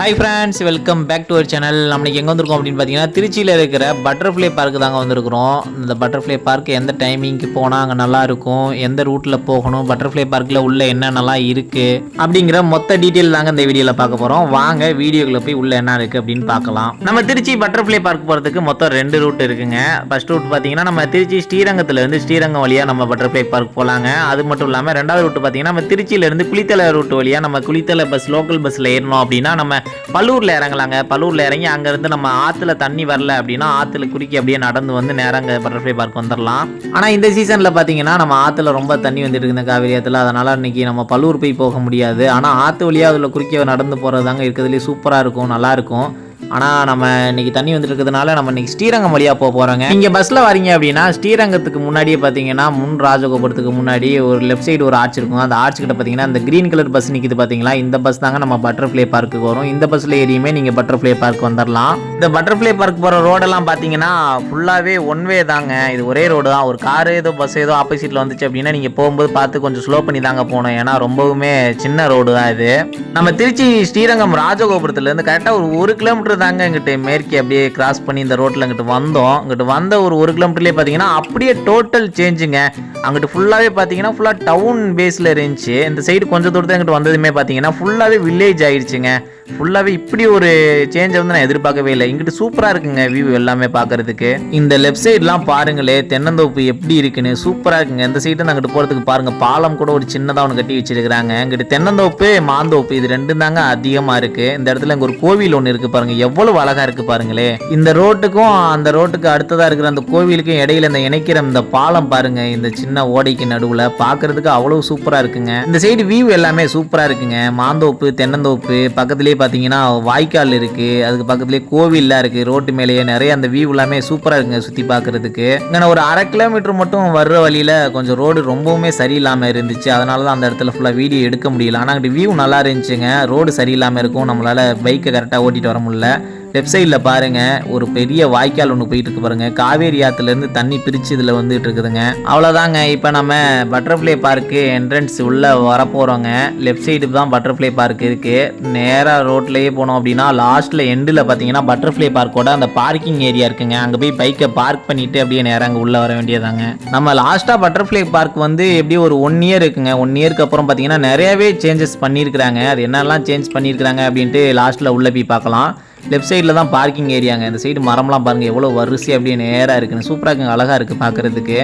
Hi friends welcome back to our channel நம்மளுக்கு எங்கே வந்திருக்கோம் அப்படின்னு பார்த்தீங்கன்னா திருச்சியில் இருக்கிற பட்டர்ஃப்ளை பார்க்கு தாங்க வந்திருக்கிறோம். இந்த பட்டர்ஃப்ளை பார்க் எந்த டைமிங்க்கு போனால் அங்கே நல்லா இருக்கும்? எந்த ரூட்டில் போகணும்? பட்டர்ஃப்ளை பார்க்கில் உள்ள என்னென்னலாம் இருக்குது அப்படிங்கிற மொத்த டீட்டெயில் தாங்க இந்த வீடியோவில் பார்க்க போகிறோம் வாங்க வீடியோக்குள்ள போய் உள்ள என்ன இருக்குது அப்படின்னு பார்க்கலாம். நம்ம திருச்சி பட்டர்ஃப்ளை பார்க் போகிறதுக்கு மொத்தம் ரெண்டு ரூட் இருக்குங்க. ஃபர்ஸ்ட் ரூட் பார்த்தீங்கன்னா நம்ம திருச்சி ஸ்ரீரங்கத்துலேருந்து ஸ்ரீரங்கம் வழியாக நம்ம பட்டர்ஃப்ளை பார்க் போகலாங்க அது மட்டும் இல்லாமல் ரெண்டாவது ரூட் பார்த்தீங்கன்னா நம்ம திருச்சியிலேருந்து குளித்தலை ரூட் வழியாக நம்ம குளித்தலை பஸ் லோக்கல் பஸ்ஸில் ஏறணும் அப்படின்னா நம்ம பல்லூரில் இறங்கலாங்க. பல்லூரில் இறங்கி அங்கேருந்து நம்ம ஆற்றுல தண்ணி வரல அப்படின்னா ஆற்றுல குறுக்கி அப்படியே நடந்து வந்து நேரம் அங்கே பட்டர்ஃப்ளை பார்க் வந்துடலாம் ஆனால் இந்த சீசனில் பார்த்தீங்கன்னா நம்ம ஆற்றுல ரொம்ப தண்ணி வந்துட்டு இருக்குது இந்த காவிரி ஆற்றுல அதனால் இன்றைக்கி நம்ம பல்லூர் போய் போக முடியாது. ஆனால் ஆற்று வழியாக அதில் குறுக்கி நடந்து போகிறது தாங்க இருக்கிறதுலேயே சூப்பராக இருக்கும் நல்லாயிருக்கும் ஆனால் நம்ம இன்னைக்கு தண்ணி வந்துட்டு இருக்கிறதுனால நம்ம இன்னைக்கு ஸ்ரீரங்கம் வழியாக போக போகிறோங்க நீங்கள் பஸ்ஸில் வரீங்க அப்படின்னா ஸ்ரீரங்கத்துக்கு முன்னாடியே பார்த்தீங்கன்னா முன் ராஜகோபுரத்துக்கு முன்னாடி ஒரு லெஃப்ட் சைடு ஒரு ஆர்ச் இருக்கும். அந்த ஆர்ச் கிட்ட பார்த்தீங்கன்னா அந்த க்ரீன் கலர் பஸ் நிற்கிது பார்த்தீங்களா இந்த பஸ் தாங்க நம்ம பட்டர்ஃப்ளை பார்க்குக்கு வரும். இந்த பஸ்ஸில் ஏறியுமே நீங்கள் பட்டர்ஃப்ளை பார்க் வந்துடலாம் இந்த பட்டர்ஃப்ளை பார்க் போகிற ரோடெல்லாம் பார்த்தீங்கன்னா ஃபுல்லாகவே ஒன் வே தாங்க. இது ஒரே ரோடு தான். ஒரு கார் ஏதோ பஸ் ஏதோ ஆப்போசிட்டில் வந்துச்சு அப்படின்னா நீங்கள் போகும்போது பார்த்து கொஞ்சம் ஸ்லோ பண்ணி தாங்க போகணும். ஏன்னா ரொம்பவுமே சின்ன ரோடு தான் இது. நம்ம திருச்சி ஸ்ரீரங்கம் ராஜகோபுரத்துலேருந்து கரெக்டாக ஒரு ஒரு கிலோமீட்டர் தாங்க இங்கிட்டு மேற்கே அப்படியே கிராஸ் பண்ணி இந்த ரோட்டில் இங்கிட்டு வந்தோம். இங்கிட்டு வந்த ஒரு ஒரு கிலோமீட்டர்லேயே பார்த்தீங்கன்னா அப்படியே டோட்டல் சேஞ்சுங்க அங்கிட்டு ஃபுல்லாகவே பார்த்தீங்கன்னா ஃபுல்லாக டவுன் பேஸில் இருந்துச்சு. இந்த சைடு கொஞ்சம் தூரத்தில் இங்கிட்டு வந்ததுமே பார்த்தீங்கன்னா ஃபுல்லாகவே வில்லேஜ் ஆயிடுச்சுங்க. ஃபுல்லாகவே இப்படி ஒரு சேஞ்சை வந்து நான் எதிர்பார்க்கவே இல்லை. இங்கிட்டு சூப்பராக இருக்குங்க வியூ எல்லாமே பார்க்கறதுக்கு. இந்த லெஃப்ட் சைட்லாம் பாருங்களே தென்னந்தோப்பு எப்படி இருக்குன்னு சூப்பராக இருக்குங்க. இந்த சைடு அங்கிட்டு போகிறதுக்கு பாருங்க பாலம் கூட ஒரு சின்னதாக ஒன்று கட்டி வச்சிருக்கிறாங்க. இங்கிட்டு தென்னந்தோப்பு மாந்தோப்பு இது ரெண்டும் தாங்க அதிகமாக இருக்கு. இந்த இடத்துல இங்கே ஒரு கோவில் ஒன்று இருக்கு பாருங்க. எவ்வளவு அழகா இருக்கு பாருங்களே. இந்த ரோட்டுக்கும் அந்த ரோட்டுக்கு அடுத்ததா இருக்கிற அந்த கோவிலுக்கும் இடையில இந்த இணைக்கிற இந்த பாலம் பாருங்க. இந்த சின்ன ஓடைக்கு நடுவுல பார்க்குறதுக்கு அவ்வளவு சூப்பரா இருக்குங்க. இந்த சைடு வியூ எல்லாமே சூப்பரா இருக்குங்க. மாந்தோப்பு தென்னந்தோப்பு பக்கத்துலேயே பார்த்தீங்கன்னா வாய்க்கால் இருக்குது அதுக்கு பக்கத்துலேயே கோவில்லாம் இருக்குது ரோட்டு மேலேயே நிறைய அந்த வியூ எல்லாமே சூப்பராக இருக்குங்க சுற்றி பார்க்குறதுக்கு இங்கே ஒரு அரை கிலோமீட்டர் மட்டும் வர்ற வழியில் கொஞ்சம் ரோடு ரொம்பவுமே சரியில்லாமல் இருந்துச்சு. அதனால தான் அந்த இடத்துல ஃபுல்லாக வீடியோ எடுக்க முடியல. ஆனால் அங்கிட்டு வியூ நல்லா இருந்துச்சுங்க. ரோடு சரியில்லாமல் இருக்கும். நம்மளால் பைக்கை கரெக்டாக ஓட்டிகிட்டு வர முடியல. லெஃப்ட் சைடில் பாருங்க ஒரு பெரிய வாய்க்கால் ஒன்று போயிட்டு இருக்கு பாருங்க. காவேரி ஆற்றுலேருந்து தண்ணி பிரித்து இதில் வந்துட்டு இருக்குதுங்க அவ்வளோதாங்க இப்போ நம்ம பட்டர்ஃப்ளை பார்க்கு என்ட்ரன்ஸ் உள்ளே வரப்போகிறோங்க லெஃப்ட் சைடு தான் பட்டர்ஃப்ளை பார்க் இருக்குது நேராக ரோட்லேயே போனோம் அப்படின்னா லாஸ்ட்டில் எண்டில் பார்த்தீங்கன்னா பட்டர்ஃப்ளை பார்க்கோட அந்த பார்க்கிங் ஏரியா இருக்குங்க. அங்கே போய் பைக்கை பார்க் பண்ணிட்டு அப்படியே நேராக அங்கே உள்ளே வர வேண்டியதாங்க நம்ம லாஸ்ட்டாக பட்டர்ஃப்ளை பார்க் வந்து எப்படியும் ஒரு ஒன் இயர் இருக்குங்க. ஒன் இயர்க்கு அப்புறம் பார்த்தீங்கன்னா நிறையவே சேஞ்சஸ் பண்ணியிருக்கிறாங்க. அது என்னெல்லாம் சேஞ்ச் பண்ணியிருக்கிறாங்க அப்படின்ட்டு லாஸ்ட்டில் உள்ளே போய் பார்க்கலாம். லெஃப்ட் சைடில் தான் பார்க்கிங் ஏரியாங்க இந்த சைடு மரம்லாம் பாருங்கள் எவ்வளோ வரிசை அப்படியே நேராக இருக்குன்னு. சூப்பராக இருக்குங்க அழகாக இருக்குது பார்க்குறதுக்கு.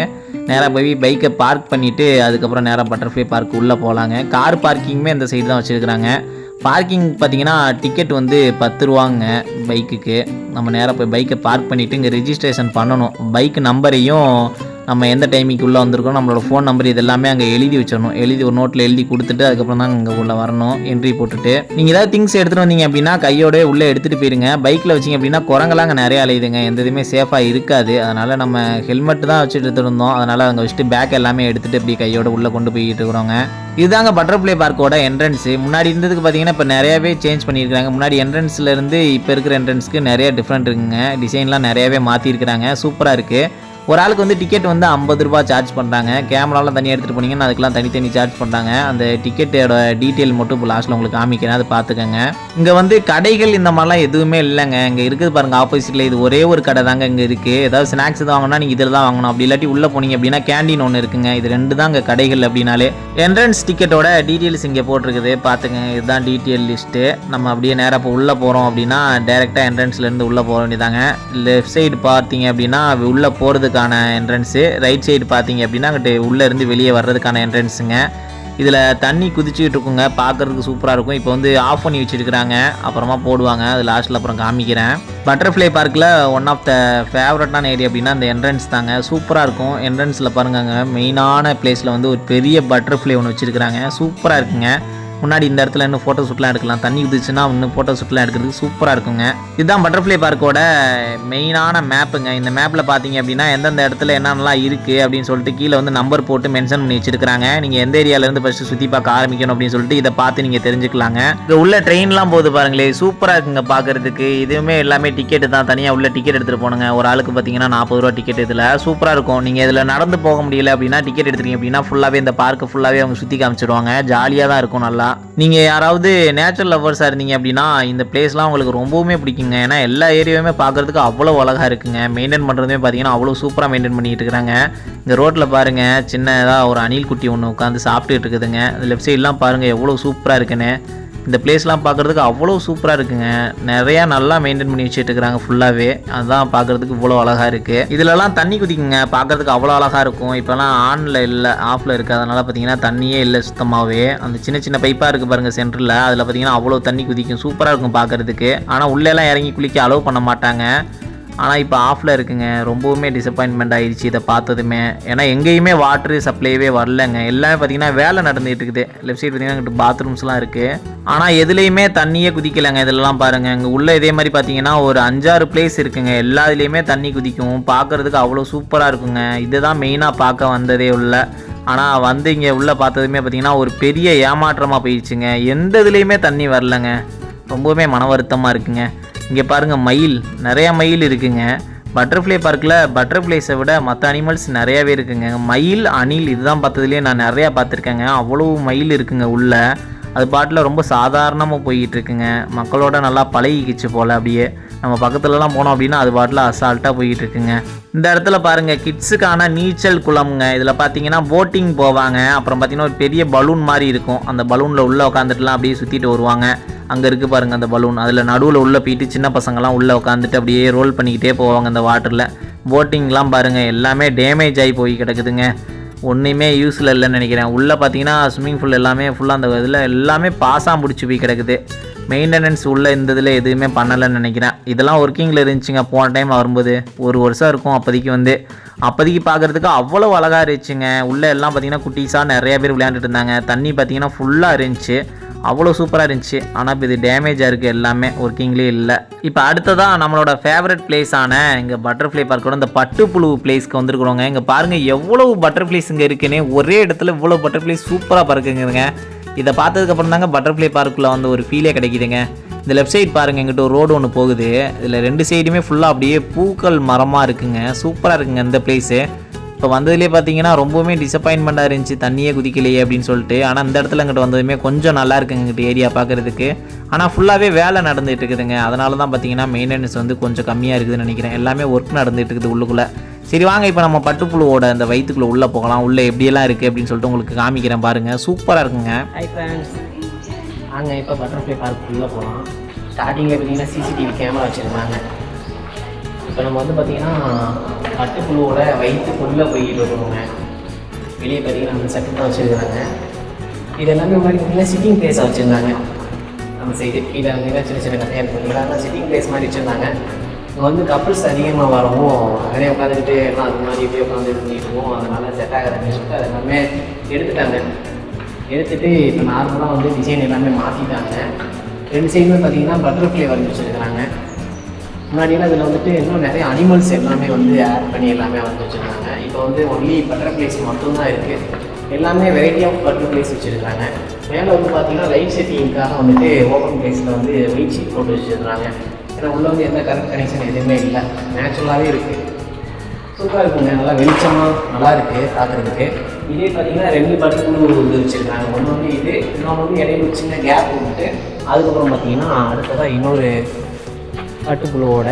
நேராக போய் பைக்கை பார்க் பண்ணிவிட்டு அதுக்கப்புறம் நேராக பட்டர்ஃப்ளை பார்க் உள்ளே போகலாங்க கார் பார்க்கிங்குமே இந்த சைடு தான் வச்சுருக்குறாங்க. பார்க்கிங் பார்த்தீங்கன்னா டிக்கெட் வந்து பத்து ரூபாங்க பைக்குக்கு நம்ம நேராக போய் பைக்கை பார்க் பண்ணிவிட்டு இங்கே ரிஜிஸ்ட்ரேஷன் பண்ணணும். பைக் நம்பரையும் நம்ம எந்த டைமிங்க்கு உள்ளே வந்திருக்கோம் நம்மளோட ஃபோன் நம்பர் இது எல்லாமே அங்கே எழுதி வச்சிடணும். எழுதி ஒரு நோட்டில் எழுதி கொடுத்துட்டு அதுக்கப்புறம் தான் அங்கே உள்ளே வரணும் என்ட்ரி போட்டுட்டு. நீங்கள் ஏதாவது திங்ஸ் எடுத்துகிட்டு வந்தீங்க அப்படின்னா கையோட உள்ளே எடுத்துகிட்டு போயிருங்க. பைக்கில் வச்சிங்க அப்படின்னா குரங்கெல்லாம் அங்கே நிறைய அலையுதுங்க. எந்த இதுவுமே சேஃபாக இருக்காது. அதனால் நம்ம ஹெல்மெட் தான் வச்சுட்டு எடுத்துருந்தோம் அதனால் அங்கே வச்சுட்டு பேக் எல்லாமே எடுத்துகிட்டு அப்படி கையோட உள்ளே கொண்டு போயிட்டு இருக்கிறோங்க. இதுதாங்க பட்டர்ஃப்ளை பார்க்கோட என்ட்ரன்ஸ் முன்னாடி இருந்ததுக்கு பார்த்தீங்கன்னா இப்போ நிறையவே சேஞ்ச் பண்ணியிருக்காங்க முன்னாடி என்ட்ரன்ஸ்லேருந்து இப்போ இருக்கிற என்ட்ரன்ஸ்க்கு நிறைய டிஃப்ரெண்ட் இருக்குங்க. டிசைன்லாம் நிறையவே மாற்றிருக்கிறாங்க சூப்பராக இருக்குது ஒரு ஆளுக்கு வந்து டிக்கெட் வந்து ஐம்பது ரூபா சார்ஜ் பண்ணுறாங்க கேமராலாம் தனியாக எடுத்துகிட்டு போனீங்கன்னா அதுக்கெல்லாம் தனித்தனி சார்ஜ் பண்ணுறாங்க அந்த டிக்கெட்டோட டீட்டெயில் மட்டும் இப்போ லாஸ்ட்டில் உங்களுக்கு காமிக்கிறேன். அதை பார்த்துக்கோங்க. இங்கே வந்து கடைகள் இந்த மாதிரிலாம் எதுவுமே இல்லைங்க. இங்கே இருக்குது பாருங்கள் ஆப்போசிட்டில் இது ஒரே ஒரு கடை தாங்க இங்கே இருக்குது ஏதாவது ஸ்நாக்ஸ் எதாவது வாங்கினா நீங்கள் இதில் தான் வாங்கணும். அப்படி இல்லாட்டி உள்ளே போனீங்க அப்படின்னா கேண்டீன் ஒன்று இருக்குங்க. இது ரெண்டு தான் இங்கே கடைகள் அப்படின்னாலே. என்ட்ரன்ஸ் டிக்கெட்டோட டீட்டெயில்ஸ் இங்கே போட்டிருக்குது. பார்த்துங்க இதுதான் டீட்டெயில் லிஸ்ட்டு நம்ம அப்படியே நேராக இப்போ உள்ளே போகிறோம் அப்படின்னா டேரெக்டாக என்ட்ரன்ஸ்லேருந்து உள்ளே போக வேண்டியதாங்க. லெஃப்ட் சைடு பார்த்தீங்க அப்படின்னா உள்ளே போகிறதுக்கு போகிறதுக்கான என்ட்ரன்ஸு ரைட் சைடு பார்த்தீங்க அப்படின்னா அங்கிட்டு உள்ளே இருந்து வெளியே வர்றதுக்கான என்ட்ரன்ஸுங்க இதில் தண்ணி குதிச்சுக்கிட்டு இருக்குங்க. பார்க்குறதுக்கு சூப்பராக இருக்கும். இப்போ வந்து ஆஃப் பண்ணி வச்சுருக்குறாங்க. அப்புறமா போடுவாங்க. அது லாஸ்ட்டில் அப்புறம் காமிக்கிறேன். பட்டர்ஃப்ளை பார்க்கில் ஒன் ஆஃப் த ஃபேவரட்டான ஏரியா அப்படின்னா அந்த என்ட்ரன்ஸ் தாங்க. சூப்பராக இருக்கும். என்ட்ரன்ஸில் பாருங்க மெயினான பிளேஸில் வந்து ஒரு பெரிய பட்டர்ஃப்ளை ஒன்று வச்சுருக்குறாங்க. சூப்பராக இருக்குங்க. முன்னாடி இந்த இடத்துல இன்னும் ஃபோட்டோ ஷூட்லாம் எடுக்கலாம். தண்ணி குதிச்சுன்னா இன்னும் ஃபோட்டோ ஷூட்லாம் எடுக்கிறதுக்கு சூப்பராக இருக்குங்க. இதுதான் பட்டர்ஃப்ளை பார்க்கோட மெயினான மேப்புங்க இந்த மேப்பில் பார்த்தீங்க அப்படின்னா எந்தெந்த இடத்துல என்னென்னலாம் இருக்குது அப்படின்னு சொல்லிட்டு கீழே வந்து நம்பர் போட்டு மென்ஷன் பண்ணி வச்சிருக்காங்க நீங்கள் எந்த ஏரியாவிலேருந்து ஃபஸ்ட்டு சுற்றி பார்க்க ஆரம்பிக்கணும் அப்படின்னு சொல்லிட்டு இதை பார்த்து நீங்கள் தெரிஞ்சுக்கலாங்க. இங்கே உள்ள ட்ரெயின்லாம் போகுது பாருங்களே சூப்பராக இருக்குங்க பார்க்கறதுக்கு. இதுவுமே எல்லாமே டிக்கெட்டு தான். தனியாக உள்ள டிக்கெட் எடுத்துகிட்டு போனுங்க ஒரு ஆளுக்கு பார்த்தீங்கன்னா நாற்பது ரூபா டிக்கெட் இதில். சூப்பராக இருக்கும். நீங்கள் இதில் நடந்து போக முடியல அப்படின்னா டிக்கெட் எடுத்துருக்கீங்க அப்படின்னா ஃபுல்லாகவே இந்த பார்க்கு ஃபுல்லாகவே அவங்க சுற்றி காமிச்சிடுவாங்க ஜாலியாக தான் இருக்கும் நல்லா. தான் நீங்கள் யாராவது நேச்சுரல் லவ்வர்ஸாக இருந்தீங்க அப்படின்னா இந்த பிளேஸ்லாம் உங்களுக்கு ரொம்பவுமே பிடிக்குங்க. ஏன்னா எல்லா ஏரியாவுமே பார்க்குறதுக்கு அவ்வளோ அழகாக இருக்குங்க. மெயின்டைன் பண்ணுறதுமே பார்த்தீங்கன்னா அவ்வளோ சூப்பராக மெயின்டைன் பண்ணிகிட்டு இருக்கிறாங்க இந்த ரோட்டில் பாருங்கள் சின்னதாக ஒரு அணில் குட்டி ஒன்று உட்காந்து சாப்பிட்டுட்டு இருக்குதுங்க. லெஃப்ட் சைட்லாம் பாருங்கள் எவ்வளோ சூப்பராக இருக்குன்னு. இந்த பிளேஸ்லாம் பார்க்குறதுக்கு அவ்வளோ சூப்பராக இருக்குங்க. நிறையா நல்லா மெயின்டைன் பண்ணி வச்சுட்டு இருக்கிறாங்க ஃபுல்லாகவே அதுதான் பார்க்குறதுக்கு இவ்வளோ அழகாக இருக்குது இதிலலாம் தண்ணி குதிக்குங்க பார்க்குறதுக்கு அவ்வளோ அழகாக இருக்கும். இப்போலாம் ஆனில் இல்லை ஆஃபில் இருக்குது அதனால் பார்த்தீங்கன்னா தண்ணியே இல்லை சுத்தமாகவே. அந்த சின்ன சின்ன பைப்பாக இருக்குது பாருங்கள் சென்டரில் அதில் பார்த்தீங்கன்னா அவ்வளோ தண்ணி குதிக்கும். சூப்பராக இருக்கும் பார்க்குறதுக்கு. ஆனால் உள்ளேலாம் இறங்கி குளிக்க அலோவ் பண்ண மாட்டாங்க. ஆனால் இப்போ ஆஃபில் இருக்குங்க. ரொம்பவுமே டிசப்பாயின்மெண்ட் ஆகிடுச்சு இதை பார்த்ததுமே. ஏன்னா எங்கேயுமே வாட்ரு சப்ளைவே வரலங்க. எல்லாமே பார்த்தீங்கன்னா வேலை நடந்துகிட்டு இருக்குது. லெஃப்ட் சைடு பார்த்தீங்கன்னா பாத்ரூம்ஸ்லாம் இருக்குது ஆனால் எதுலேயுமே தண்ணியே குதிக்கலைங்க இதெல்லாம் பாருங்கள் இங்கே உள்ள இதே மாதிரி பார்த்தீங்கன்னா ஒரு அஞ்சாறு பிளேஸ் இருக்குங்க. எல்லா இதுலேயுமே தண்ணி குதிக்கும். பார்க்குறதுக்கு அவ்வளோ சூப்பராக இருக்குங்க. இதுதான் மெயினாக பார்க்க வந்ததே உள்ள. ஆனால் வந்து இங்கே உள்ளே பார்த்ததுமே பார்த்தீங்கன்னா ஒரு பெரிய ஏமாற்றமாக போயிடுச்சுங்க எந்த இதுலேயுமே தண்ணி வரலங்க. ரொம்பவுமே மன வருத்தமாக இருக்குங்க. இங்கே பாருங்கள் மயில். நிறையா மயில் இருக்குங்க. பட்டர்ஃப்ளை பார்க்கில் பட்டர்ஃப்ளைஸை விட மற்ற அனிமல்ஸ் நிறையாவே இருக்குங்க. மயில் அணில் இதுதான் பார்த்ததுலேயே நான் நிறையா பார்த்துருக்கேங்க. அவ்வளோ மயில் இருக்குங்க உள்ளே. அது பாட்டில் ரொம்ப சாதாரணமாக போய்கிட்டு இருக்குங்க மக்களோட நல்லா பழகிக்கிச்சு போல் அப்படியே. நம்ம பக்கத்துலலாம் போனோம் அப்படின்னா அது பாட்டில் அசால்ட்டாக போய்கிட்டு இருக்குங்க இந்த இடத்துல பாருங்கள் கிட்ஸுக்கான நீச்சல் குளம்ங்க. இதில் பார்த்தீங்கன்னா போட்டிங் போவாங்க. அப்புறம் பார்த்தீங்கன்னா ஒரு பெரிய பலூன் மாதிரி இருக்கும். அந்த பலூனில் உள்ளே உட்காந்துட்டுலாம் அப்படியே சுற்றிட்டு வருவாங்க. அங்கே இருக்குது பாருங்கள் அந்த பலூன் அதில் நடுவில் உள்ளே போயிட்டு சின்ன பசங்கள்லாம் உள்ளே உட்காந்துட்டு அப்படியே ரோல் பண்ணிக்கிட்டே போவாங்க அந்த வாட்டரில் போட்டிங்லாம் பாருங்கள் எல்லாமே டேமேஜ் ஆகி போய் கிடக்குதுங்க. ஒன்றுமே யூஸில் இல்லைன்னு நினைக்கிறேன். உள்ளே பார்த்தீங்கன்னா ஸ்விம்மிங் பூல் எல்லாமே ஃபுல்லாக அந்த இதில் எல்லாமே பாஸாக பிடிச்சி போய் கிடக்குது. மெயின்டெனன்ஸ் உள்ள இந்த இதில் எதுவுமே பண்ணலைன்னு நினைக்கிறேன். இதெல்லாம் ஒர்க்கிங்கில் இருந்துச்சுங்க. போன டைம் வரும்போது ஒரு வருஷம் இருக்கும் அப்போதைக்கு வந்து. அப்போதைக்கு பார்க்குறதுக்கு அவ்வளோ அழகாக இருந்துச்சுங்க. உள்ளே எல்லாம் பார்த்தீங்கன்னா குட்டீஸாக நிறைய பேர் விளையாண்டுட்டு இருந்தாங்க. தண்ணி பார்த்தீங்கன்னா ஃபுல்லாக இருந்துச்சு. அவ்வளோ சூப்பராக இருந்துச்சு. ஆனால் இப்போ இது டேமேஜாக இருக்குது எல்லாமே ஒர்க்கிங்லேயே இல்லை. இப்போ அடுத்ததாக நம்மளோட ஃபேவரட் பிளேஸான இங்கே பட்டர்ஃப்ளை பார்க்கோட இந்த பட்டுப்புழு பிளேஸ்க்கு வந்துருக்குறோங்க. இங்கே பாருங்கள் எவ்வளவு பட்டர்ஃப்ளைஸ் இங்கே இருக்குன்னு. ஒரே இடத்துல இவ்வளோ பட்டர்ஃப்ளை சூப்பராக பறக்குங்க இதை பார்த்ததுக்கப்புறம் தாங்க பட்டர்ஃப்ளை பார்க்குள்ளே வந்து ஒரு ஃபீலே கிடைக்குதுங்க. இந்த லெஃப்ட் சைடு பாருங்கள் எங்கிட்ட ஒரு ரோடு ஒன்று போகுது. இதில் ரெண்டு சைடுமே ஃபுல்லாக அப்படியே பூக்கள் மரமாக இருக்குங்க. சூப்பராக இருக்குங்க இந்த பிளேஸு இப்போ வந்ததுலேயே பார்த்தீங்கன்னா ரொம்பவுமே டிசப்பாயின்மெண்ட்டாக இருந்துச்சு. தண்ணியே குதிக்கலையே அப்படின்னு சொல்லிட்டு. ஆனால் இந்த இடத்துல இங்கிட்ட வந்ததுமே கொஞ்சம் நல்லா இருக்குங்க இங்கிட்ட ஏரியா பார்க்குறதுக்கு ஆனால் ஃபுல்லாகவே வேலை நடந்துகிட்டு இருக்குதுங்க. அதனால தான் பார்த்தீங்கன்னா மெயின்டெனன்ஸ் வந்து கொஞ்சம் கம்மியாக இருக்குதுன்னு நினைக்கிறேன். எல்லாமே ஒர்க் நடந்துகிட்டு இருக்குது உள்ளுக்குள்ளே. சரி வாங்க இப்போ நம்ம பட்டுப்புழுவோட அந்த வயிற்றுக்குள்ளே உள்ளே போகலாம். உள்ளே எப்படியெல்லாம் இருக்குது அப்படின்னு சொல்லிட்டு உங்களுக்கு காமிக்கிறேன் பாருங்கள் சூப்பராக இருக்குங்க. ஹாய் நாங்கள் இப்போ பட்டர்ஃப்ளை பார்க் உள்ளே போகலாம் ஸ்டார்டிங்கில் பார்த்தீங்கன்னா சிசிடிவி கேமரா வச்சுருந்தாங்க இப்போ நம்ம வந்து பார்த்தீங்கன்னா கட்டுப்புழுவோட வயிற்றுக்குள்ளே போய்கிட்டு வருவோங்க வெளியே பார்த்தீங்கன்னா அந்த சட்டு தான் வச்சுருக்காங்க இது எல்லாமே முன்னாடி பார்த்தீங்கன்னா சிட்டிங் பிளேஸாக வச்சுருந்தாங்க. அந்த சைடு கீழே அங்கே சின்ன சின்ன கட்டையாக இருக்கும். இதெல்லாம் சிட்டிங் பிளேஸ் மாதிரி வச்சுருந்தாங்க. இங்கே வந்து கப்புள்ஸ் அதிகமாக வரவும் நிறைய உட்காந்துக்கிட்டு எல்லாம் அது மாதிரி இப்படியே உட்காந்து இது பண்ணிட்டு அதனால செட் ஆகாதுன்னு சொல்லிட்டு அது எல்லாமே எடுத்துட்டாங்க. எடுத்துகிட்டு இப்போ நார்மலாக வந்து டிசைன் எல்லாமே மாற்றிட்டாங்க ரெண்டு சைடுமே பார்த்தீங்கன்னா பட்டர்ஃப்ளை வரைஞ்சி வச்சுருக்கிறாங்க. முன்னாடியெல்லாம் இதில் வந்துட்டு இன்னும் நிறைய அனிமல்ஸ் எல்லாமே வந்து ஆட் பண்ணி எல்லாமே வந்து வச்சுருக்காங்க. இப்போ வந்து ஒன்லி பட்டர்ஃப்ளைஸ் மட்டும்தான் இருக்குது எல்லாமே வெரைட்டி ஆஃப் பட்டர்ஃப்ளைஸ் வச்சுருக்காங்க. மேலே வந்து பார்த்தீங்கன்னா லைட் செட்டிங்காக வந்துட்டு ஓப்பன் பிளேஸில் வந்து வெயிட் ஷீட் போட்டு வச்சுருக்காங்க. ஏன்னா உள்ளே வந்து எந்த கரண்ட் கனெக்ஷன் எதுவுமே இல்லை. நேச்சுரலாகவே இருக்குது சூப்பராக இருக்குங்க. நல்லா வெளிச்சமாக நல்லா இருக்குது பார்க்குறதுக்கு இதே பார்த்தீங்கன்னா ரெண்டு பட்டுக்குழு வந்து வச்சுருக்காங்க. ஒன்று வந்து இது இன்னொன்று வந்து இடையில ஒரு சின்ன கேப் வந்துட்டு அதுக்கப்புறம் பார்த்தீங்கன்னா அடுத்ததாக இன்னொரு பட்டுப்புழுவோட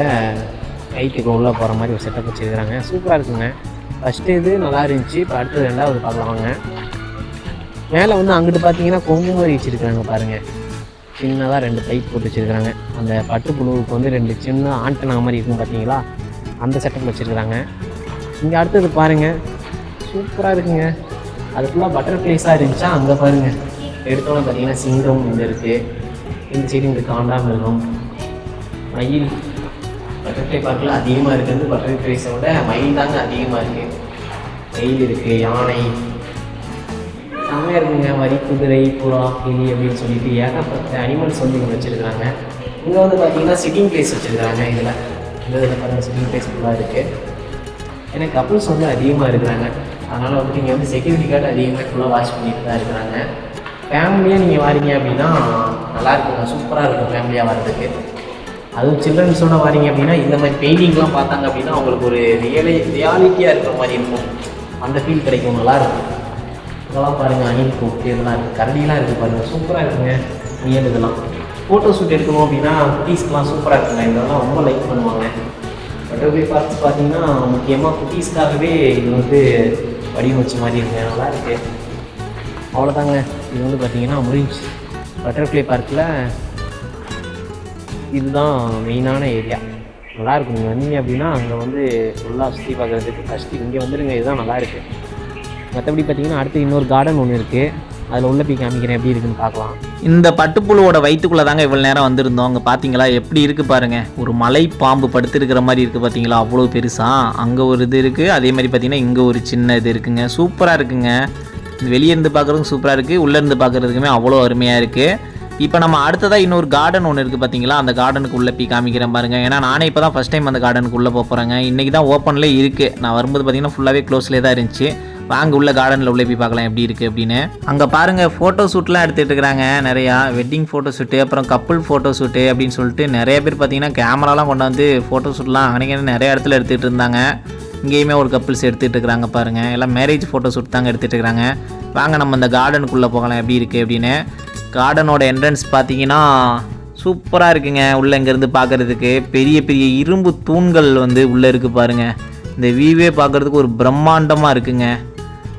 கைத்துக்கு உள்ளே போகிற மாதிரி ஒரு செட்டப் வச்சுருக்காங்க சூப்பராக இருக்குங்க. ஃபஸ்ட்டு இது நல்லா இருந்துச்சு. இப்போ அடுத்தது ரெண்டாவது பார்க்கலாம் வாங்க மேலே வந்து அங்கிட்டு பார்த்தீங்கன்னா கொங்கு மாதிரி வச்சுருக்காங்க பாருங்கள் சின்னதாக ரெண்டு பைப் போட்டு வச்சுருக்குறாங்க. அந்த பட்டுப்புழுவுக்கு வந்து ரெண்டு சின்ன ஆண்டனா மாதிரி இருக்கும் பார்த்தீங்களா அந்த செட்டப் வச்சுருக்குறாங்க. இங்கே அடுத்தது பாருங்கள் சூப்பராக இருக்குங்க. அது ஃபுல்லாக பட்டர்ஃப்ளைஸாக இருந்துச்சா? அங்கே பாருங்கள் எடுத்தோன்னே பார்த்தீங்கன்னா சிங்கம் இங்கே இருக்குது இந்த சைடு இங்கே காண்டாமிருகம் மயில். பட்டர்ஃப்ளை பார்க்கில் அதிகமாக இருக்கிறது பட்டர்ஃப்ளைஸை விட மயில் தாங்க அதிகமாக இருக்குது மயில் இருக்குது யானை. செம்மையாக இருக்குங்க வரி குதிரை புறா கிளி அப்படின்னு சொல்லிட்டு ஏகப்பட்ட அனிமல்ஸ் வந்து இங்கே வச்சுருக்காங்க இங்கே வந்து பார்த்தீங்கன்னா சிட்டிங் பிளேஸ் வச்சுருக்காங்க இதில். இந்த இதில் பார்த்தீங்கன்னா சிட்டிங் பிளேஸ் ஃபுல்லாக இருக்குது ஏன்னா கப்புள்ஸ் வந்து அதிகமாக இருக்கிறாங்க. அதனால் வந்துட்டு இங்கே வந்து செக்யூரிட்டி கார்டு அதிகமாக ஃபுல்லாக வாஷ் பண்ணிட்டு தான் இருக்கிறாங்க. ஃபேமிலியாக நீங்கள் வாரீங்க அப்படின்னா நல்லா இருக்குங்க சூப்பராக இருக்கும் ஃபேமிலியாக வர்றதுக்கு. அதுவும் சில்ட்ரன்ஸோட வரீங்க அப்படின்னா இந்த மாதிரி பெயிண்டிங்லாம் பார்த்தாங்க அப்படின்னா அவங்களுக்கு ஒரு ரியலை ரியாலிட்டியாக இருக்கிற மாதிரி இருக்கும். அந்த ஃபீல் கிடைக்கும். நல்லாயிருக்கும் இதெல்லாம் பாருங்கள் அணில் கூப்பிட்டு இதெல்லாம் இருக்குது கரடிலாம் இருக்குது பாருங்கள் சூப்பராக இருக்குங்க. முயல் இதெல்லாம். ஃபோட்டோ ஷூட் எடுக்கணும் அப்படின்னா குட்டீஸ்க்கெலாம் சூப்பராக இருக்குங்க. இதெல்லாம் ரொம்ப லைக் பண்ணுவாங்க. பட்டர்ஃப்ளை பார்க்ஸ் பார்த்தீங்கன்னா முக்கியமாக குட்டீஸ்க்காகவே இது வந்து வடிவமைச்ச மாதிரி இருக்குங்க. நல்லா இருக்குது அவ்வளோதாங்க இது வந்து பார்த்தீங்கன்னா முடிஞ்சு. பட்டர்ஃப்ளை பார்க்கில் இதுதான் மெயினான ஏரியா நல்லா இருக்கும் நீங்கள் வந்தீங்க அப்படின்னா அங்கே வந்து ஃபுல்லாக சுற்றி பார்க்குறதுக்கு ஃபஸ்ட்டு இங்கே வந்துடுங்க இதுதான் நல்லா இருக்குது மற்றபடி பார்த்தீங்கன்னா அடுத்து இன்னொரு கார்டன் ஒன்று இருக்குது அதில் உள்ள போய் காமிக்கிறேன் எப்படி இருக்குன்னு பார்க்கலாம். இந்த பட்டுப்புழுவோட வயிற்றுக்குள்ளே தாங்க இவ்வளோ நேரம் வந்திருந்தோம். அங்கே பார்த்தீங்களா எப்படி இருக்குது பாருங்கள் ஒரு மலை பாம்பு படுத்துருக்கிற மாதிரி இருக்குது பார்த்தீங்களா அவ்வளோ பெருசாக அங்கே ஒரு இது இருக்குது அதே மாதிரி பார்த்தீங்கன்னா இங்கே ஒரு சின்ன இது இருக்குங்க. சூப்பராக இருக்குங்க. வெளியே இருந்து பார்க்குறதுக்கும் சூப்பராக இருக்குது உள்ளேருந்து பார்க்குறதுக்குமே அவ்வளோ அருமையாக இருக்குது இப்போ நம்ம அடுத்ததாக இன்னொரு கார்டன் ஒன்று இருக்குது பார்த்தீங்களா அந்த கார்டனுக்கு உள்ளே போய் காமிக்கிறேன் பாருங்கள் ஏன்னா நானே இப்போ தான் ஃபஸ்ட் டைம் அந்த கார்டனுக்கு உள்ளே போக போகிறேங்க இன்றைக்கி தான் ஓப்பன்லேயே இருக்குது நான் வரும்போது பார்த்தீங்கன்னா ஃபுல்லாகவே க்ளோஸ்லேயே தான் இருந்துச்சு. வாங்க உள்ள கார்டனில் உள்ளே போய் பார்க்கலாம் எப்படி இருக்குது அப்படின்னு. அங்கே பாருங்கள் ஃபோட்டோ ஷூட்லாம் எடுத்துகிட்டு இருக்கிறாங்க நிறையா. வெட்டிங் ஃபோட்டோ ஷூட்டு அப்புறம் கப்புள் ஃபோட்டோ ஷூட்டு அப்படின்னு சொல்லிட்டு நிறைய பேர் பார்த்தீங்கன்னா கேமராலாம் கொண்டு வந்து ஃபோட்டோ ஷூட்லாம் அன்றைக்கி நிறைய இடத்துல எடுத்துகிட்டு இருந்தாங்க. இங்கேயுமே ஒரு கப்புள்ஸ் எடுத்துகிட்டு இருக்கிறாங்க பாருங்கள் எல்லாம் மேரேஜ் ஃபோட்டோ ஷூட் தாங்க எடுத்துகிட்டு இருக்கிறாங்க. வாங்க நம்ம இந்த கார்டனுக்குள்ளே போகலாம் எப்படி இருக்குது அப்படின்னு. கார்டனோட என்ட்ரன்ஸ் பார்த்தீங்கன்னா சூப்பராக இருக்குங்க. உள்ளே இங்கேருந்து பார்க்குறதுக்கு பெரிய பெரிய இரும்பு தூண்கள் வந்து உள்ளே இருக்குது பாருங்கள் இந்த வியூவே பார்க்குறதுக்கு ஒரு பிரம்மாண்டமாக இருக்குங்க.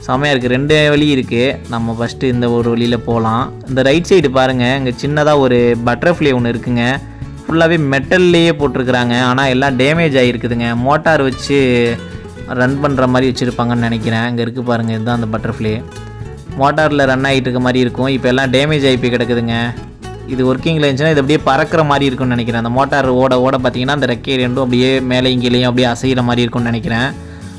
செமையாக இருக்குது ரெண்டு வழி இருக்குது நம்ம ஃபஸ்ட்டு இந்த ஒரு வழியில் போகலாம் இந்த ரைட் சைடு பாருங்கள் இங்கே சின்னதாக ஒரு பட்டர்ஃப்ளை ஒன்று இருக்குங்க. ஃபுல்லாகவே மெட்டல்லையே போட்டிருக்கிறாங்க. ஆனால் எல்லாம் டேமேஜ் ஆகிருக்குதுங்க மோட்டார் வச்சு ரன் பண்ணுற மாதிரி வச்சுருப்பாங்கன்னு நினைக்கிறேன். இங்கே இருக்குது பாருங்கள் இதுதான் அந்த பட்டர்ஃப்ளை மோட்டாரில் ரன் ஆகிட்டு இருக்க மாதிரி இருக்கும். இப்போ எல்லாம் டேமேஜ் ஆகி போய் கிடக்குதுங்க. இது ஒர்க்கிங்கில் இருந்துச்சுன்னா இது அப்படியே பறக்கிற மாதிரி இருக்கும்னு நினைக்கிறேன். அந்த மோட்டார் ஓட ஓட பார்த்தீங்கன்னா அந்த ரெக்கை ரெண்டும் அப்படியே மேலே இங்கேயும் அப்படியே அசைகிற மாதிரி இருக்கும்னு நினைக்கிறேன்.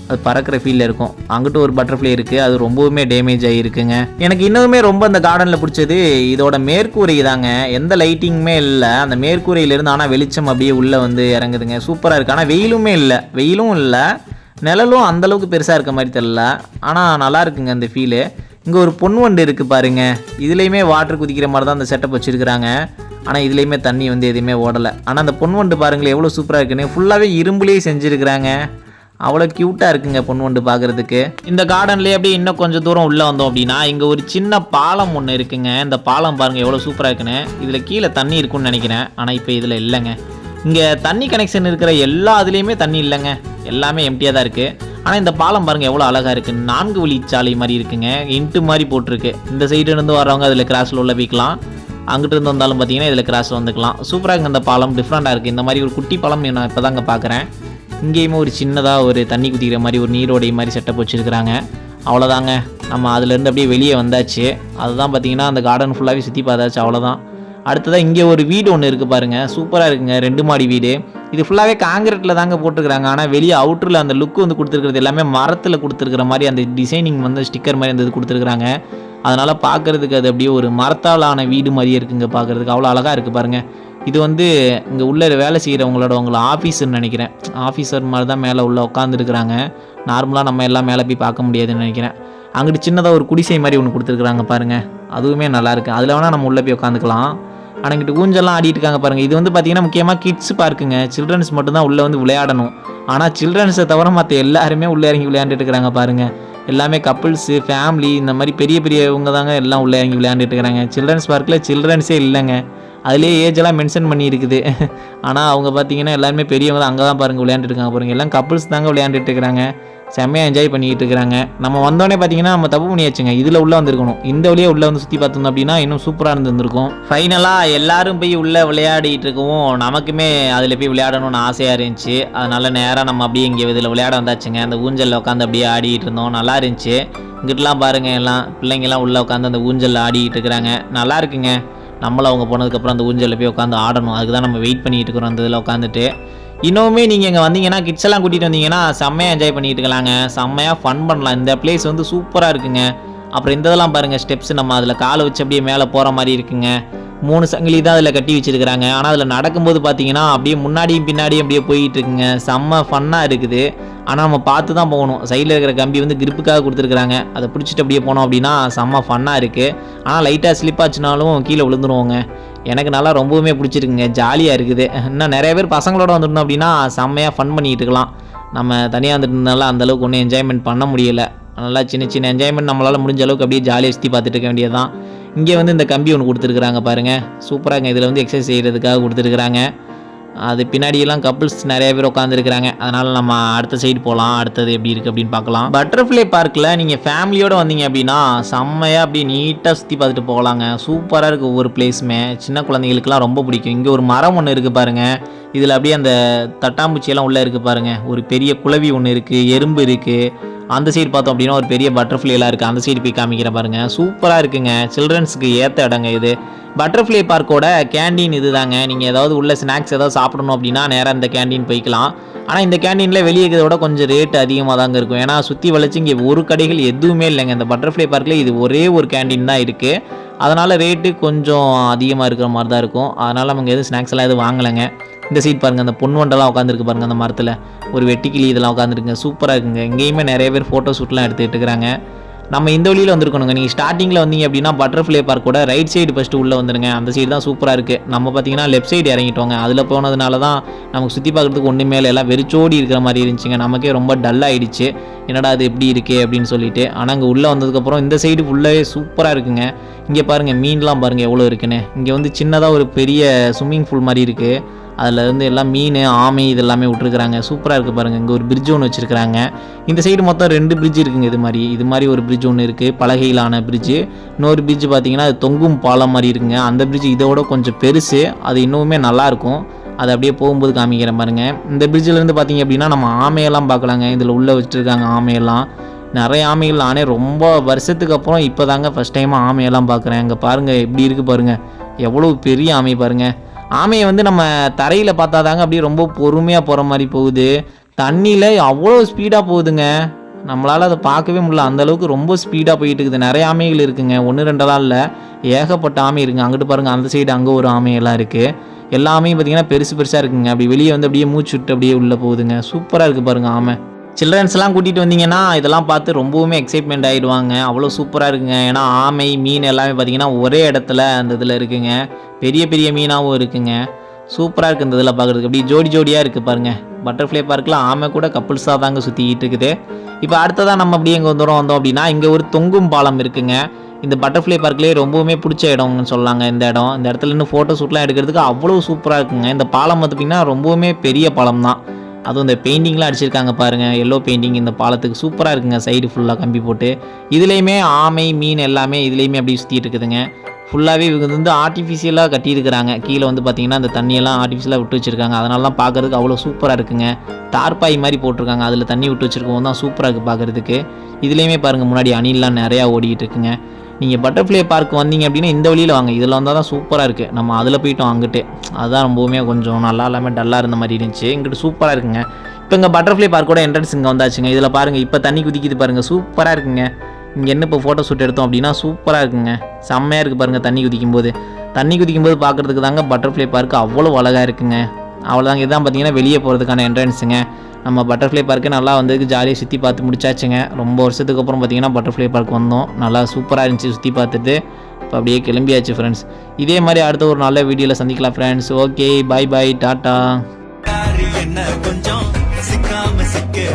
அது பறக்கிற ஃபீலில் இருக்கும். அங்கிட்டு ஒரு பட்டர்ஃப்ளை இருக்குது அது ரொம்பவுமே டேமேஜ் ஆகிருக்குங்க எனக்கு இன்னுமே ரொம்ப அந்த கார்டனில் பிடிச்சது இதோட மேற்கூரை தாங்க. எந்த லைட்டிங்குமே இல்லை. அந்த மேற்கூரையிலேருந்து ஆனால் வெளிச்சம் அப்படியே உள்ளே வந்து இறங்குதுங்க. சூப்பராக இருக்குது ஆனால் வெயிலுமே இல்லை. வெயிலும் இல்லை. நிழலும் அந்தளவுக்கு பெருசாக இருக்க மாதிரி தெரில ஆனால் நல்லா இருக்குங்க அந்த ஃபீலு இங்கே ஒரு பொன் வண்டு இருக்குது பாருங்க. இதுலேயுமே வாட்டர் குதிக்கிற மாதிரி தான் அந்த செட்டப் வச்சுருக்கிறாங்க. ஆனால் இதுலேயுமே தண்ணி வந்து எதுவுமே ஓடலை. ஆனால் அந்த பொன் வண்டு பாருங்களேன் எவ்வளோ சூப்பராக இருக்குன்னு. ஃபுல்லாகவே இரும்புலேயே செஞ்சுருக்கிறாங்க. அவ்வளோ க்யூட்டாக இருக்குங்க பொன் வண்டு பார்க்குறதுக்கு இந்த கார்டன்லேயே அப்படியே இன்னும் கொஞ்சம் தூரம் உள்ளே வந்தோம் அப்படின்னா இங்கே ஒரு சின்ன பாலம் ஒன்று இருக்குங்க. இந்த பாலம் பாருங்கள் எவ்வளோ சூப்பராக இருக்குன்னு. இதில் கீழே தண்ணி இருக்குன்னு நினைக்கிறேன். ஆனால் இப்போ இதில் இல்லைங்க. இங்கே தண்ணி கனெக்ஷன் இருக்கிற எல்லா இதுலேயுமே தண்ணி இல்லைங்க. எல்லாமே எம்டியாக தான் இருக்குது ஆனால் இந்த பாலம் பாருங்கள் எவ்வளோ அழகாக இருக்குது நான்கு வழிச்சாலை மாதிரி இருக்குங்க. இன்ட்டு மாதிரி போட்டிருக்கு. இந்த சைடுலேருந்து வரவங்க அதில் கிராஸில் உள்ள வைக்கலாம். அங்கிட்டு இருந்து வந்தாலும் பார்த்தீங்கன்னா இதில் கிராஸ் வந்துக்கலாம். சூப்பராக இருக்குது இந்த பாலம். டிஃப்ரெண்ட்டாக இருக்குது இந்த மாதிரி ஒரு குட்டி பாலம் நான் இப்போ தாங்க பார்க்குறேன் இங்கேயுமே ஒரு சின்னதாக ஒரு தண்ணி குதிக்கிற மாதிரி ஒரு நீரோடை மாதிரி செட்டப் வச்சுருக்கிறாங்க. அவ்வளோதாங்க நம்ம அதுலேருந்து அப்படியே வெளியே வந்தாச்சு. அதுதான் பார்த்தீங்கன்னா அந்த கார்டன் ஃபுல்லாகவே சுற்றி பார்த்தாச்சு. அவ்வளோதான் அடுத்ததாக இங்கே ஒரு வீடு ஒன்று இருக்குது பாருங்கள் சூப்பராக இருக்குங்க. ரெண்டு மாடி வீடு. இது ஃபுல்லாகவே காங்கிரீட்டில் தாங்க போட்டிருக்கிறாங்க. ஆனால் வெளியே அவுட்டரில் அந்த லுக் வந்து கொடுத்துருக்கிறது எல்லாமே மரத்தில் கொடுத்துருக்கிற மாதிரி அந்த டிசைனிங் வந்து ஸ்டிக்கர் மாதிரி அந்த இது கொடுத்துருக்குறாங்க. அதனால் பார்க்குறதுக்கு அது அப்படியே ஒரு மரத்தால் ஆன வீடு மாதிரியே இருக்குங்க பார்க்குறதுக்கு. அவ்வளோ அழகாக இருக்குது பாருங்கள் இது வந்து இங்கே உள்ளே வேலை செய்கிறவங்களோட உங்களை ஆஃபீஸர்னு நினைக்கிறேன். ஆஃபீஸர் மாதிரி தான் மேலே உள்ளே உட்காந்துருக்குறாங்க நார்மலாக நம்ம எல்லாம் மேலே போய் பார்க்க முடியாதுன்னு நினைக்கிறேன். அங்கிட்டு சின்னதாக ஒரு குடிசை மாதிரி ஒன்று கொடுத்துருக்குறாங்க பாருங்கள் அதுவுமே நல்லாயிருக்கு அதில் வேணால் நம்ம உள்ளே போய் உட்காந்துக்கலாம். ஆனால் இங்கிட்டு ஊஞ்சல்லாம் ஆடிட்டு இருக்காங்க பாருங்கள் இது வந்து பார்த்தீங்கன்னா முக்கியமாக கிட்ஸ் பார்க்குங்க சில்ட்ரன்ஸ் மட்டும்தான் உள்ளே வந்து விளையாடணும். ஆனால் சில்ட்ரன்ஸை தவிர மற்ற எல்லாருமே உள்ளே இறங்கி விளையாண்டுட்டு இருக்கிறாங்க பாருங்கள் எல்லாமே கப்புள்ஸு ஃபேமிலி இந்த மாதிரி பெரிய பெரியவங்க தாங்க எல்லாம் உள்ளே இறங்கி விளையாண்டுட்டு இருக்கிறாங்க சில்ட்ரன்ஸ் பார்க்கில் சில்ட்ரன்ஸே இல்லைங்க. அதுலேயே ஏஜ் எல்லாம் மென்ஷன் பண்ணியிருக்குது. ஆனால் அவங்க பார்த்தீங்கன்னா எல்லாருமே பெரியவங்க தான். அங்கே தான் பாருங்கள் விளையாண்டுட்டு இருக்காங்க பாருங்க. எல்லாம் கப்புள்ஸ் தாங்க விளையாண்டுட்டு இருக்கிறாங்க செம்மையாக என்ஜாய் பண்ணிக்கிட்டு இருக்கிறாங்க. நம்ம வந்தோடனே பார்த்தீங்கன்னா நம்ம தப்பு பண்ணியாச்சுங்க. இதில் உள்ளே வந்திருக்கணும். இந்த வழியே உள்ளே வந்து சுற்றி பார்த்துருந்தோம் அப்படின்னா இன்னும் சூப்பராக இருந்திருக்கும் ஃபைனலாக எல்லாரும் போய் உள்ளே விளையாடிட்டு இருக்கவும் நமக்குமே அதில் போய் விளையாடணும்னு ஆசையாக இருந்துச்சு. அதனால் நேராக நம்ம அப்படியே இங்கே இதில் விளையாட வந்தாச்சுங்க. அந்த ஊஞ்சலில் உட்காந்து அப்படியே ஆடிட்டு இருந்தோம். நல்லா இருந்துச்சு. இங்கிட்டலாம் பாருங்கள் எல்லாம் பிள்ளைங்கெல்லாம் உள்ளே உட்காந்து அந்த ஊஞ்சலில் ஆடிட்டு இருக்கிறாங்க. நல்லா இருக்குங்க. நம்மளும் அவங்க போனதுக்கப்புறம் அந்த ஊஞ்சலில் போய் உட்காந்து ஆடணும். அதுக்கு தான் நம்ம வெயிட் பண்ணிகிட்டு இருக்கிறோம் அந்த இதில் உட்காந்துட்டு இன்னுமே நீங்கள் இங்கே வந்தீங்கன்னா கிட்ஸ் எல்லாம் கூட்டிகிட்டு வந்தீங்கன்னா செம்மையாக என்ஜாய் பண்ணிட்டு இருக்கலாங்க. செம்மையாக ஃபன் பண்ணலாம். இந்த பிளேஸ் வந்து சூப்பராக இருக்குங்க. அப்புறம் இந்த இதெல்லாம் பாருங்கள் ஸ்டெப்ஸ் நம்ம அதில் காலை வச்சு அப்படியே மேலே போகிற மாதிரி இருக்குங்க. மூணு சங்கிலி தான் அதில் கட்டி வச்சுருக்கிறாங்க. ஆனால் அதில் நடக்கும்போது பார்த்தீங்கன்னா அப்படியே முன்னாடியும் பின்னாடியும் அப்படியே போயிட்டு இருக்குங்க. செம்ம ஃபன்னாக இருக்குது. ஆனால் நம்ம பார்த்து தான் போகணும். சைடில் இருக்கிற கம்பி வந்து கிரிப்புக்காக கொடுத்துருக்குறாங்க. அதை பிடிச்சிட்டு அப்படியே போனோம் அப்படின்னா செம்ம ஃபன்னாக இருக்குது ஆனால் லைட்டாக ஸ்லிப் ஆச்சுனாலும் கீழே விழுந்துருவோங்க. எனக்கு நல்லா ரொம்பவுமே பிடிச்சிருக்குங்க ஜாலியாக இருக்குது. இன்னும் நிறைய பேர் பசங்களோட வந்துருந்தோம் அப்படின்னா செம்மையாக ஃபன் பண்ணிகிட்டு இருக்கலாம். நம்ம தனியாக வந்துட்டு இருந்தாலும் அந்தளவுக்கு ஒன்றும் என்ஜாய்மெண்ட் பண்ண முடியலை. நல்லா சின்ன சின்ன என்ஜாய்மெண்ட் நம்மளால் முடிஞ்ச அளவுக்கு அப்படியே ஜாலியாக சுற்றி பார்த்துட்டு இருக்க வேண்டியதுதான். இங்கே வந்து இந்த கம்பி ஒன்று கொடுத்துருக்குறாங்க பாருங்கள் சூப்பராக இதில் வந்து எக்ஸசைஸ் செய்கிறதுக்காக கொடுத்துருக்குறாங்க. அது பின்னாடியெல்லாம் கப்புள்ஸ் நிறைய பேர் உட்காந்துருக்குறாங்க அதனால் நம்ம அடுத்த சைடு போகலாம் அடுத்தது எப்படி இருக்குது அப்படின்னு பார்க்கலாம். பட்டர்ஃப்ளை பார்க்கில் நீங்கள் ஃபேமிலியோடு வந்தீங்க அப்படின்னா செம்மையாக அப்படியே நீட்டாக சுற்றி பார்த்துட்டு போகலாங்க. சூப்பராக இருக்குது ஒவ்வொரு பிளேஸுமே சின்ன குழந்தைங்களுக்குலாம் ரொம்ப பிடிக்கும். இங்கே ஒரு மரம் ஒன்று இருக்குது பாருங்கள் இதில் அப்படியே அந்த தட்டாம்பூச்சியெல்லாம் உள்ளே இருக்குது பாருங்கள் ஒரு பெரிய குளவி ஒன்று இருக்குது எறும்பு இருக்குது அந்த சைடு பார்த்தோம் அப்படின்னா ஒரு பெரிய பட்டர்ஃப்ளை எல்லாம் இருக்குது அந்த சைடு போய் காமிக்கிறேன் பாருங்கள் சூப்பராக இருக்குங்க. சில்ட்ரன்ஸுக்கு ஏற்ற இடங்க இது. பட்டர்ஃப்ளை பார்க்கோட கேண்டீன் இதுதாங்க. நீங்கள் ஏதாவது உள்ள ஸ்நாக்ஸ் ஏதாவது சாப்பிடணும் அப்படின்னா நேராக இந்த கேண்டீன் போய்க்கலாம். ஆனால் இந்த கேண்டீனில் வெளியே இருக்கிறத விட கொஞ்சம் ரேட் அதிகமாக தாங்க இருக்கும். ஏன்னா சுற்றி வளைச்சு இங்கே ஒரு கடைகள் எதுவுமே இல்லைங்க. இந்த பட்டர்ஃப்ளை பார்க்கில் இது ஒரே ஒரு கேண்டீன் தான் இருக்குது அதனால் ரேட்டு கொஞ்சம் அதிகமாக இருக்கிற மாதிரி தான் இருக்கும். அதனால் நமக்கு எதுவும் ஸ்நாக்ஸ் எல்லாம் எதுவும் வாங்கலைங்க. இந்த சைட் பாருங்கள் அந்த பொன் வண்டெல்லாம் உட்காந்துருக்கு பாருங்கள் அந்த மரத்தில். ஒரு வெட்டிக்கிளி இதெல்லாம் உட்காந்துருக்குங்க சூப்பராக இருக்குங்க. இங்கேயுமே நிறைய பேர் ஃபோட்டோ ஷூட்லாம் எடுத்துக்கிட்டு இருக்கிறாங்க. நம்ம இந்த வழியில் வந்திருக்கணுங்க. நீங்கள் ஸ்டார்டிங்கில் வந்தீங்க அப்படின்னா பட்டர்ஃப்ளை பார்க்கோட ரைட் சைடு ஃபஸ்ட்டு உள்ளே வந்துருங்க. அந்த சைடு தான் சூப்பராக இருக்குது நம்ம பார்த்தீங்கன்னா லெஃப்ட் சைடு இறங்கிட்டோங்க. அதில் போனதுனால தான் நமக்கு சுற்றி பார்க்குறதுக்கு ஒன்று மேலே எல்லாம் வெறிச்சோடி இருக்கிற மாதிரி இருந்துச்சுங்க. நமக்கே ரொம்ப டல் என்னடா அது எப்படி இருக்கே அப்படின்னு சொல்லிட்டு. ஆனால் அங்கே உள்ளே வந்ததுக்கப்புறம் இந்த சைடு ஃபுல்லாகவே சூப்பராக இருக்குங்க. இங்கே பாருங்கள் மீன்லாம் பாருங்கள் எவ்வளோ இருக்குன்னு. இங்கே வந்து சின்னதாக ஒரு பெரிய ஸ்விம்மிங் பூல் மாதிரி இருக்குது அதில் இருந்து எல்லாம் மீன் ஆமை இது எல்லாமே விட்ருக்குறாங்க சூப்பராக இருக்குது பாருங்கள் இங்கே ஒரு பிரிட்ஜ் ஒன்று வச்சுருக்குறாங்க. இந்த சைடு மொத்தம் ரெண்டு பிரிட்ஜ் இருக்குங்க இது மாதிரி. இது மாதிரி ஒரு பிரிட்ஜ் ஒன்று இருக்குது பலகையிலான பிரிட்ஜு இன்னொரு பிரிட்ஜ் பார்த்தீங்கன்னா அது தொங்கும் பாலம் மாதிரி இருக்குங்க. அந்த பிரிட்ஜ் இதோட கொஞ்சம் பெருசு. அது இன்னுமே நல்லாயிருக்கும் அது அப்படியே போகும்போது காமிக்கிறேன் பாருங்க. இந்த பிரிட்ஜிலேருந்து இருந்து பார்த்தீங்க அப்படின்னா நம்ம ஆமையெல்லாம் பார்க்கலாங்க இதில் உள்ளே வச்சுருக்காங்க ஆமையெல்லாம். நிறைய ஆமைகள் நானே ரொம்ப வருஷத்துக்கு அப்புறம் இப்போ தாங்க ஃபஸ்ட் டைம் ஆமையெல்லாம் பார்க்குறேன் அங்கே பாருங்கள் எப்படி இருக்குது பாருங்கள் எவ்வளோ பெரிய ஆமை பாருங்கள் ஆமையை வந்து நம்ம தரையில் பார்த்தா தாங்க அப்படியே ரொம்ப பொறுமையாக போகிற மாதிரி போகுது. தண்ணியில் அவ்வளோ ஸ்பீடாக போகுதுங்க. நம்மளால் அதை பார்க்கவே முடியல. அந்த அளவுக்கு ரொம்ப ஸ்பீடாக போயிட்டு இருக்குது. நிறைய ஆமைகள் இருக்குங்க. ஒன்று ரெண்டெல்லாம் இல்லை. ஏகப்பட்ட ஆமை இருக்குங்க. அங்கிட்டு பாருங்கள் அந்த சைடு அங்கே ஒரு ஆமையெல்லாம் இருக்குது எல்லாமே பார்த்தீங்கன்னா பெருசு பெருசாக இருக்குங்க. அப்படி வெளியே வந்து அப்படியே மூச்சு விட்டு அப்படியே உள்ளே போகுதுங்க. சூப்பராக இருக்குது பாருங்கள் ஆமை. சில்ட்ரன்ஸ்லாம் கூட்டிகிட்டு வந்தீங்கன்னா இதெல்லாம் பார்த்து ரொம்பவுமே எக்ஸைட்மெண்ட் ஆகிடுவாங்க அவ்வளோ சூப்பராக இருக்குங்க. ஏன்னா ஆமை மீன் எல்லாமே பார்த்தீங்கன்னா ஒரே இடத்துல அந்த இதில் இருக்குங்க. பெரிய பெரிய மீனாகவும் இருக்குங்க. சூப்பராக இருக்குது இந்த இதில் பார்க்குறதுக்கு. அப்படியே ஜோடி ஜோடியாக இருக்குது பாருங்கள் பட்டர்ஃப்ளை பார்க்கில் ஆமை கூட கப்புள்ஸாக தாங்க சுற்றிக்கிட்டு இருக்குது. இப்போ அடுத்ததாக நம்ம அப்படியே எங்கே தூரம் வந்தோம் அப்படின்னா இங்கே ஒரு தொங்கும் பாலம் இருக்குங்க. இந்த பட்டர்ஃப்ளை பார்க்லேயே ரொம்பவுமே பிடிச்ச இடம்னு சொல்லலாங்க இந்த இடம். இந்த இடத்துல இன்னும் ஃபோட்டோ ஷூட்லாம் எடுக்கிறதுக்கு அவ்வளோ சூப்பராக இருக்குங்க. இந்த பாலம் பார்த்திங்கன்னா ரொம்பவுமே பெரிய பாலம் தான். அதுவும் இந்த பெயிண்டிங்லாம் அடிச்சிருக்காங்க பாருங்கள் எல்லோ பெயிண்டிங் இந்த பாலத்துக்கு சூப்பராக இருக்குங்க. சைடு ஃபுல்லாக கம்பி போட்டு. இதுலேயுமே ஆமை மீன் எல்லாமே இதுலேயுமே அப்படியே சுற்றிட்டு இருக்குதுங்க. ஃபுல்லாகவே இவங்க வந்து ஆர்டிஃபிஷியலாக கட்டியிருக்கிறாங்க. கீழே வந்து பார்த்தீங்கன்னா அந்த தண்ணியெல்லாம் ஆர்டிஃபிஷியலாக விட்டு வச்சுருக்காங்க. அதனாலலாம் பார்க்குறதுக்கு அவ்வளோ சூப்பராக இருக்குங்க. தார்பாய் மாதிரி போட்டிருக்காங்க. அதில் தண்ணி விட்டு வச்சிருக்கவும் தான் சூப்பராக இருக்குது பார்க்குறதுக்கு இதுலேயுமே பாருங்கள் முன்னாடி அணிலெலாம் நிறையா ஓடிக்கிட்டு இருக்குங்க. நீங்கள் பட்டர்ஃப்ளை பார்க் வந்தீங்க அப்படின்னா இந்த வழியில் வாங்க. இதில் வந்தால் தான் சூப்பராக இருக்குது நம்ம அதில் போயிட்டோம் அங்கிட்டு. அதுதான் ரொம்பவுமே கொஞ்சம் நல்லா இல்லாமல் டல்லாக இருந்த மாதிரி இருந்துச்சு. இங்கிட்டு சூப்பராக இருக்குங்க. இப்போ இங்கே பட்டர்ஃப்ளை பார்க்கோட என்ட்ரன்ஸ் இங்கே வந்தாச்சுங்க. இதில் பாருங்கள் இப்போ தண்ணி குதிக்குது பாருங்கள் சூப்பராக இருக்குங்க. இங்கே என்ன இப்போ ஃபோட்டோ ஷூட் எடுத்தோம் அப்படின்னா சூப்பராக இருக்குங்க. செம்மையாக இருக்குது பாருங்கள் தண்ணி குதிக்கும் போது தண்ணி குதிக்கும் போது பார்க்குறதுக்கு தாங்க பட்டர்ஃப்ளை பார்க் அவ்வளோ அழகாக இருக்குங்க. அவ்வளோதாங்க இதுதான் பார்த்தீங்கன்னா வெளியே போகிறதுக்கான என்ட்ரன்ஸுங்க நம்ம பட்டர்ஃப்ளை பார்க்கு நல்லா வந்ததுக்கு ஜாலியாக சுற்றி பார்த்து முடிச்சாச்சுங்க. ரொம்ப வருஷத்துக்கு அப்புறம் பார்த்தீங்கன்னா பட்டர்ஃப்ளை பார்க் வந்தோம். நல்லா சூப்பராக இருந்துச்சு சுற்றி பார்த்துட்டு. இப்போ அப்படியே கிளம்பியாச்சு ஃப்ரெண்ட்ஸ் இதே மாதிரி அடுத்த ஒரு நல்ல வீடியோவில் சந்திக்கலாம் friends okay bye bye tata. என்ன கொஞ்சம் சிக்காம சிக்க